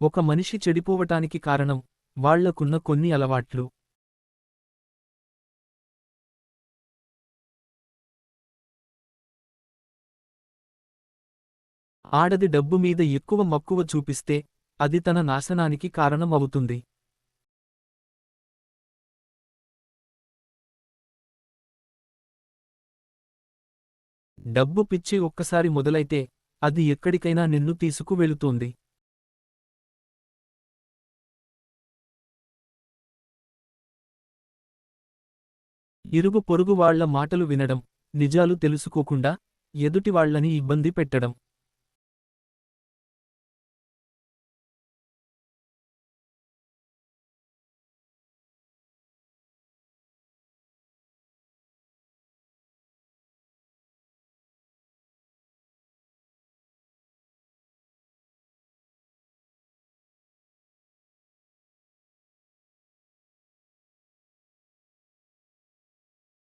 ఒక మనిషి చెడిపోవటానికి కారణం వాళ్ళకున్న కొన్ని అలవాట్లు. ఆడది డబ్బు మీద ఎక్కువ మక్కువ చూపిస్తే అది తన నాశనానికి కారణం అవుతుంది డబ్బు పిచ్చి ఒక్కసారి మొదలైతే అది ఎక్కడికైనా నిన్ను తీసుకువెళుతుంది. ఇరుగు పొరుగువాళ్ళ మాటలు వినడం నిజాలు తెలుసుకోకుండా ఎదుటివాళ్ళని ఇబ్బంది పెట్టడం.